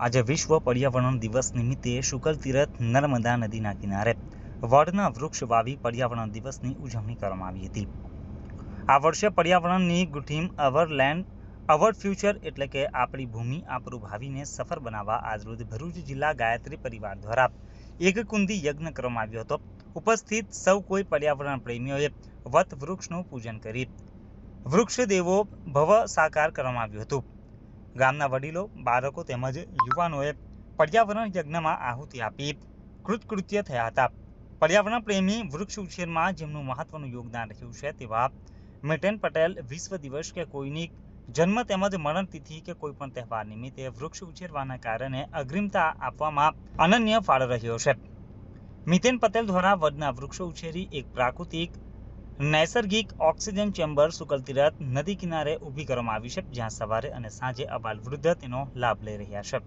આજે વિશ્વ પર્યાવરણ દિવસ નિમિત્તે શુકલ તીરથ નર્મદા નદીના કિનારે વડના વૃક્ષ વાવી પર્યાવરણ દિવસની ઉજવણી કરવામાં આવી હતી. આ વર્ષે પર્યાવરણની ગુઠીમ અવર લેન્ડ, અવર ફ્યુચર એટલે કે આપણી ભૂમિ આપણું ભાવિને સફળ બનાવવા આજરોજ ભરૂચ જિલ્લા ગાયત્રી પરિવાર દ્વારા એક કુંદી યજ્ઞ કરવામાં આવ્યો હતો. ઉપસ્થિત સૌ કોઈ પર્યાવરણ પ્રેમીઓએ વત વૃક્ષનું પૂજન કરી વૃક્ષ દેવો ભવ સાકાર કરવામાં આવ્યું હતું. ગામના વડીલો, બાળકો તેમજ યુવાનોએ પર્યાવરણ યજ્ઞમાં આહુતિ આપી, કૃતકૃત્ય થયા હતા. પર્યાવરણ પ્રેમી વૃક્ષ ઉછેરમાં જેમનું મહત્વનું યોગદાન રહ્યું છે તેવા મિટેન પટેલ વિશ્વ દિવસ કે કોઈની જન્મ તેમજ મરણ તિથિ કે કોઈ પણ તહેવાર નિમિત્તે વૃક્ષ ઉછેરવાના કારણે અગ્રિમતા આપવામાં અનન્ય ફાળો રહ્યો છે. મિતેન પટેલ દ્વારા વડના વૃક્ષો ઉછેરી એક પ્રાકૃતિક નૈસર્ગિક ઓક્સિજન ચેમ્બર સુકલતીરથ નદી કિનારે ઊભી કરવામાં આવી છે, જ્યાં સવારે અને સાંજે અબાલ વૃદ્ધ તેનો લાભ લઈ રહ્યા છે.